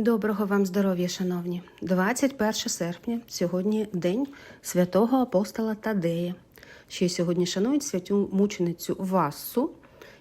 Доброго вам здоров'я, шановні! 21 серпня, сьогодні день святого апостола Тадея. Ще сьогодні шанують святю мученицю Вассу.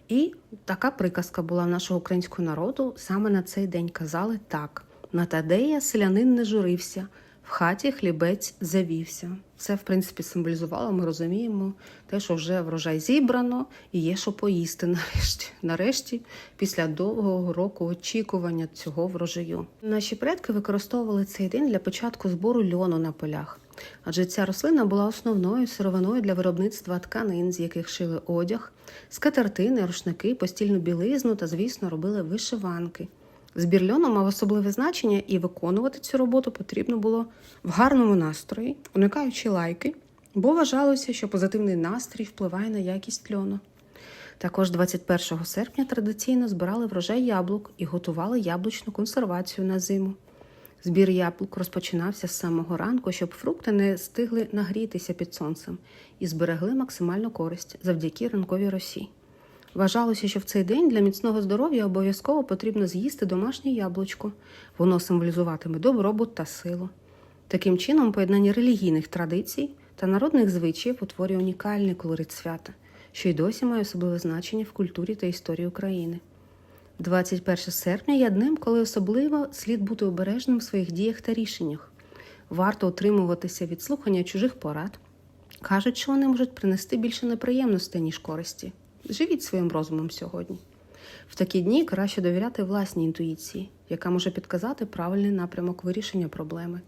І така приказка була в нашого українського народу. Саме на цей день казали так: на Тадея селянин не журився, в хаті хлібець завівся. Це, в принципі, символізувало, ми розуміємо, те, що вже врожай зібрано і є що поїсти нарешті. Нарешті, після довгого року очікування цього врожаю. Наші предки використовували цей день для початку збору льону на полях. Адже ця рослина була основною сировиною для виробництва тканин, з яких шили одяг, скатертини, рушники, постільну білизну та, звісно, робили вишиванки. Збір льону мав особливе значення, і виконувати цю роботу потрібно було в гарному настрої, уникаючи лайки, бо вважалося, що позитивний настрій впливає на якість льону. Також 21 серпня традиційно збирали врожай яблук і готували яблучну консервацію на зиму. Збір яблук розпочинався з самого ранку, щоб фрукти не стигли нагрітися під сонцем і зберегли максимальну користь завдяки ранковій росі. Вважалося, що в цей день для міцного здоров'я обов'язково потрібно з'їсти домашнє яблучко. Воно символізуватиме добробут та силу. Таким чином, поєднання релігійних традицій та народних звичаїв утворює унікальний колорит свята, що й досі має особливе значення в культурі та історії України. 21 серпня є днем, коли особливо слід бути обережним в своїх діях та рішеннях. Варто утримуватися від слухання чужих порад. Кажуть, що вони можуть принести більше неприємностей, ніж користі. Живіть своїм розумом сьогодні. В такі дні краще довіряти власній інтуїції, яка може підказати правильний напрямок вирішення проблеми.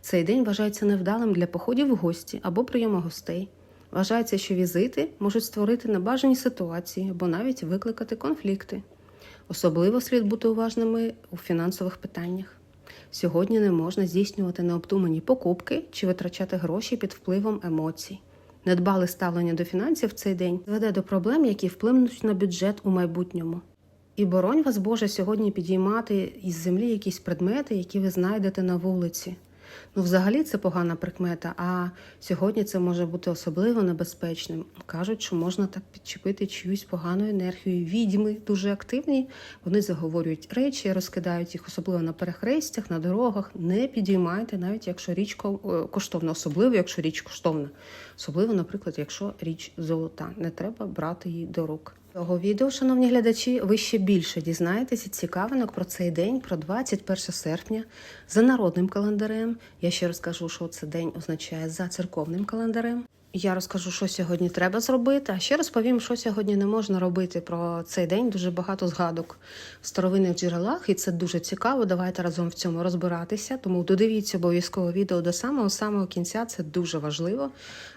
Цей день вважається невдалим для походів в гості або прийому гостей. Вважається, що візити можуть створити небажані ситуації або навіть викликати конфлікти. Особливо слід бути уважними у фінансових питаннях. Сьогодні не можна здійснювати необдумані покупки чи витрачати гроші під впливом емоцій. Недбале ставлення до фінансів в цей день веде до проблем, які вплинуть на бюджет у майбутньому. І боронь вас, Боже, сьогодні підіймати із землі якісь предмети, які ви знайдете на вулиці. Ну, взагалі це погана прикмета, а сьогодні це може бути особливо небезпечним. Кажуть, що можна так підчепити чиюсь погану енергію. Відьми дуже активні, вони заговорюють речі, розкидають їх, особливо на перехрестях, на дорогах. Не підіймайте, навіть якщо річ е, коштовна, особливо якщо річ коштовна. Особливо, наприклад, якщо річ золота. Не треба брати її до рук. Цього відео, шановні глядачі, ви ще більше дізнаєтеся цікавинок про цей день, про 21 серпня, за народним календарем. Я ще розкажу, що цей день означає за церковним календарем. Я розкажу, що сьогодні треба зробити, а ще розповім, що сьогодні не можна робити про цей день. Дуже багато згадок в старовинних джерелах, і це дуже цікаво. Давайте разом в цьому розбиратися. Тому додивіться обов'язково відео до самого самого кінця. Це дуже важливо.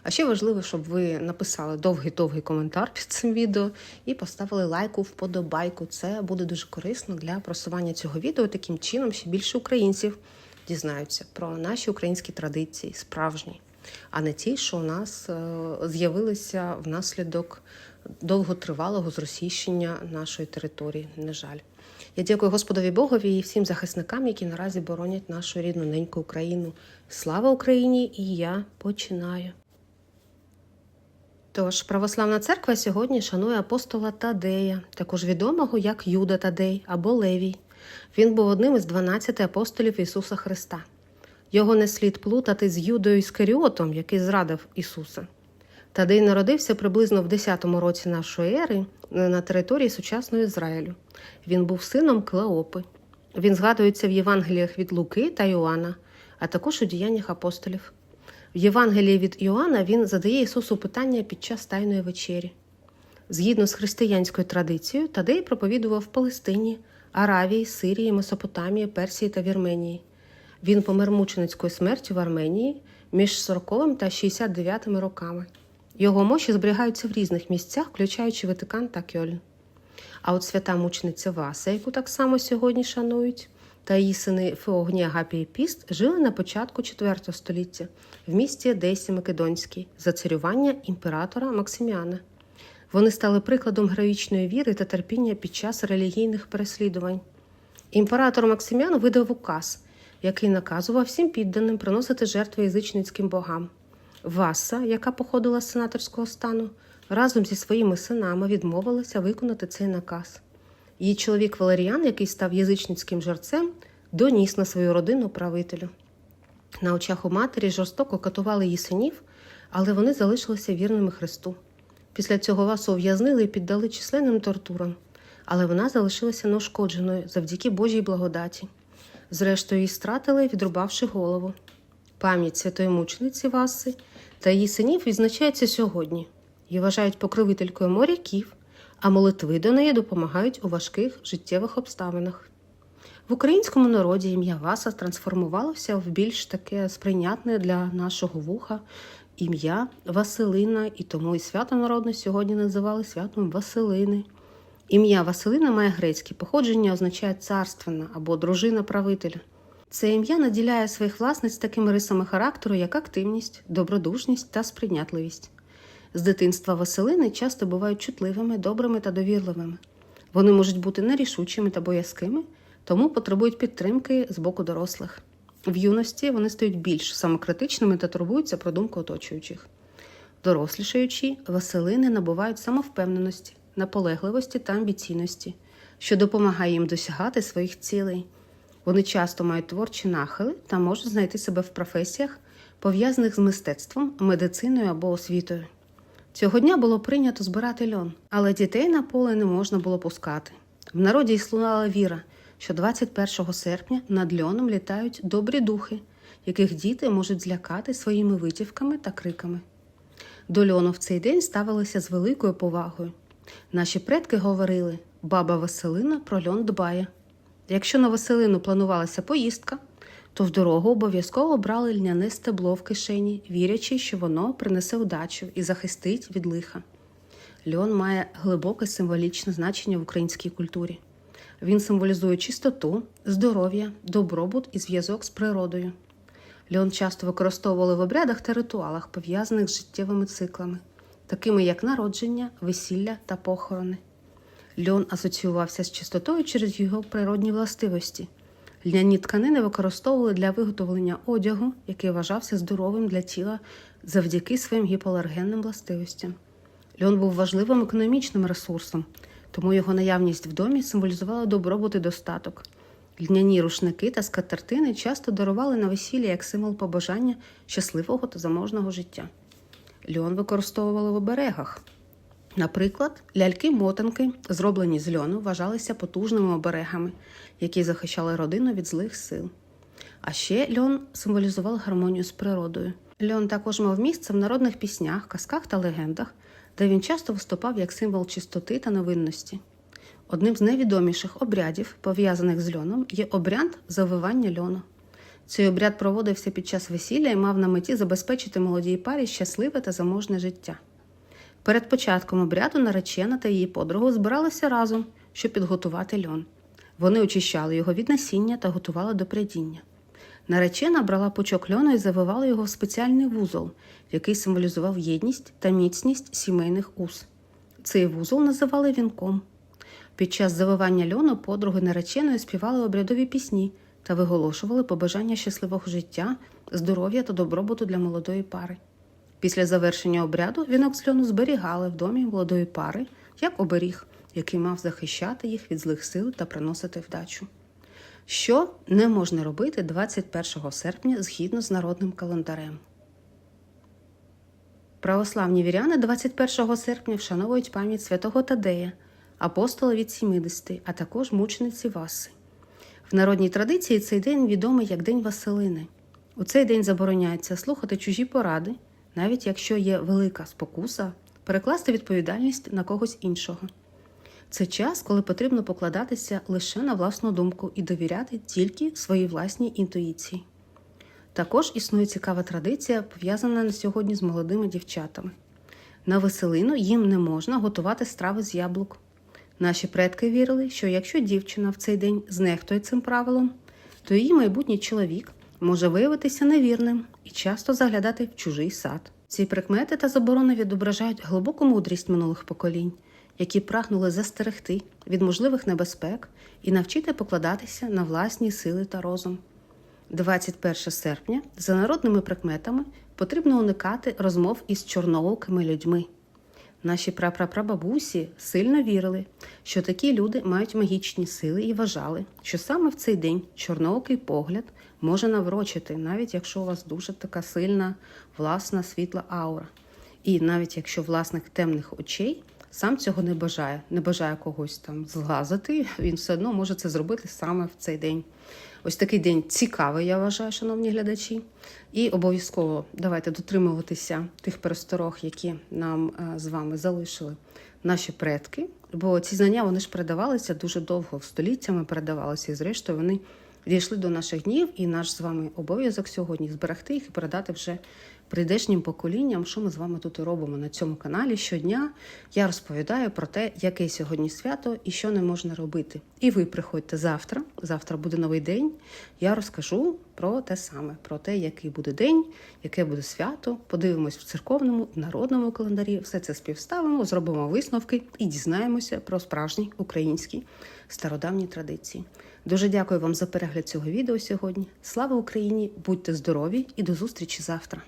А ще важливо, щоб ви написали довгий-довгий коментар під цим відео і поставили лайку, вподобайку. Це буде дуже корисно для просування цього відео. Таким чином ще більше українців дізнаються про наші українські традиції, справжні а не ті, що у нас е, з'явилися внаслідок довготривалого зросійщення нашої території. На жаль, я дякую Господові Богові і всім захисникам, які наразі боронять нашу рідну неньку Україну. Слава Україні! І я починаю. Тож, православна церква сьогодні шанує апостола Тадея, також відомого як Юда Тадей або Левій. Він був одним із 12 апостолів Ісуса Христа. Його не слід плутати з Юдою Іскаріотом, який зрадив Ісуса. Тадей народився приблизно в 10-му році нашої ери на території сучасного Ізраїлю. Він був сином Клеопи. Він згадується в Євангеліях від Луки та Йоанна, а також у діяннях апостолів. В Євангелії від Іоанна він задає Ісусу питання під час Тайної вечері. Згідно з християнською традицією, Тадей проповідував в Палестині, Аравії, Сирії, Месопотамії, Персії та Вірменії. Він помер мученицькою смертю в Арменії між 40 та 69 роками. Його мощі зберігаються в різних місцях, включаючи Ватикан та Кьольн. А от свята мучениця Васа, яку так само сьогодні шанують, та її сини Феогнія Агапій Піст жили на початку IV століття в місті Одесі Македонській за царювання імператора Максиміана. Вони стали прикладом героїчної віри та терпіння під час релігійних переслідувань. Імператор Максиміан видав указ, який наказував всім підданим приносити жертви язичницьким богам. Васа, яка походила з сенаторського стану, разом зі своїми синами відмовилася виконати цей наказ. Її чоловік Валеріан, який став язичницьким жерцем, доніс на свою родину правителю. На очах у матері жорстоко катували її синів, але вони залишилися вірними Христу. Після цього Васу ув'язнили і піддали численним тортурам, але вона залишилася неушкодженою завдяки Божій благодаті. Зрештою, її стратили, відрубавши голову. Пам'ять святої мучениці Васи та її синів відзначається сьогодні. Її вважають покровителькою моряків, а молитви до неї допомагають у важких життєвих обставинах. В українському народі ім'я Васа трансформувалося в більш таке сприйнятне для нашого вуха ім'я Василина, і тому і свято народне сьогодні називали святом Василини. Ім'я Василина має грецьке походження, означає царственна або дружина правителя. Це ім'я наділяє своїх власниць такими рисами характеру, як активність, добродушність та сприйнятливість. З дитинства Василини часто бувають чутливими, добрими та довірливими. Вони можуть бути нерішучими та боязкими, тому потребують підтримки з боку дорослих. В юності вони стають більш самокритичними та турбуються про думку оточуючих. Дорослішаючи, Василини набувають самовпевненості, наполегливості та амбіційності, що допомагає їм досягати своїх цілей. Вони часто мають творчі нахили та можуть знайти себе в професіях, пов'язаних з мистецтвом, медициною або освітою. Цього дня було прийнято збирати льон, але дітей на поле не можна було пускати. В народі існувала віра, що 21 серпня над льоном літають добрі духи, яких діти можуть злякати своїми витівками та криками. До льону в цей день ставилися з великою повагою. Наші предки говорили: баба Василина про льон дбає. Якщо на Василину планувалася поїздка, то в дорогу обов'язково брали льняне стебло в кишені, вірячи, що воно принесе удачу і захистить від лиха. Льон має глибоке символічне значення в українській культурі. Він символізує чистоту, здоров'я, добробут і зв'язок з природою. Льон часто використовували в обрядах та ритуалах, пов'язаних з життєвими циклами, такими як народження, весілля та похорони. Льон асоціювався з чистотою через його природні властивості. Льняні тканини використовували для виготовлення одягу, який вважався здоровим для тіла завдяки своїм гіпоалергенним властивостям. Льон був важливим економічним ресурсом, тому його наявність в домі символізувала добробут і достаток. Льняні рушники та скатертини часто дарували на весілля як символ побажання щасливого та заможного життя. Льон використовували в оберегах. Наприклад, ляльки-мотанки, зроблені з льону, вважалися потужними оберегами, які захищали родину від злих сил. А ще льон символізував гармонію з природою. Льон також мав місце в народних піснях, казках та легендах, де він часто виступав як символ чистоти та невинності. Одним з найвідоміших обрядів, пов'язаних з льоном, є обряд завивання льону. Цей обряд проводився під час весілля і мав на меті забезпечити молодій парі щасливе та заможне життя. Перед початком обряду наречена та її подруга збиралися разом, щоб підготувати льон. Вони очищали його від насіння та готували до прядіння. Наречена брала пучок льону і завивала його в спеціальний вузол, який символізував єдність та міцність сімейних уз. Цей вузол називали вінком. Під час завивання льону подруги нареченої співали обрядові пісні та виголошували побажання щасливого життя, здоров'я та добробуту для молодої пари. Після завершення обряду вінок з льону зберігали в домі молодої пари як оберіг, який мав захищати їх від злих сил та приносити вдачу. Що не можна робити 21 серпня згідно з народним календарем? Православні віряни 21 серпня вшановують пам'ять святого Тадея, апостола від 70, а також мучениці Васи. В народній традиції цей день відомий як День Василини. У цей день забороняється слухати чужі поради, навіть якщо є велика спокуса, перекласти відповідальність на когось іншого. Це час, коли потрібно покладатися лише на власну думку і довіряти тільки своїй власній інтуїції. Також існує цікава традиція, пов'язана на сьогодні з молодими дівчатами. На веселину їм не можна готувати страви з яблук. Наші предки вірили, що якщо дівчина в цей день знехтує цим правилом, то її майбутній чоловік може виявитися невірним і часто заглядати в чужий сад. Ці прикмети та заборони відображають глибоку мудрість минулих поколінь, які прагнули застерегти від можливих небезпек і навчити покладатися на власні сили та розум. 21 серпня за народними прикметами потрібно уникати розмов із чорноокими людьми. Наші прапрапрабабусі сильно вірили, що такі люди мають магічні сили і вважали, що саме в цей день чорноокий погляд може наврочити, навіть якщо у вас дуже така сильна власна світла аура. І навіть якщо власник темних очей сам цього не бажає, не бажає когось там зглазити, він все одно може це зробити саме в цей день. Ось такий день цікавий, я вважаю, шановні глядачі. І обов'язково давайте дотримуватися тих пересторог, які нам е, з вами залишили наші предки. Бо ці знання вони ж передавалися дуже довго, століттями передавалися, і зрештою вони дійшли до наших днів, і наш з вами обов'язок сьогодні зберегти їх і передати вже прийдешнім поколінням, що ми з вами тут і робимо на цьому каналі. Щодня я розповідаю про те, яке сьогодні свято і що не можна робити. І ви приходьте завтра. Завтра буде новий день. Я розкажу про те саме, про те, який буде день, яке буде свято. Подивимось в церковному, народному календарі. Все це співставимо, зробимо висновки і дізнаємося про справжні українські стародавні традиції. Дуже дякую вам за перегляд цього відео сьогодні. Слава Україні! Будьте здорові і до зустрічі завтра!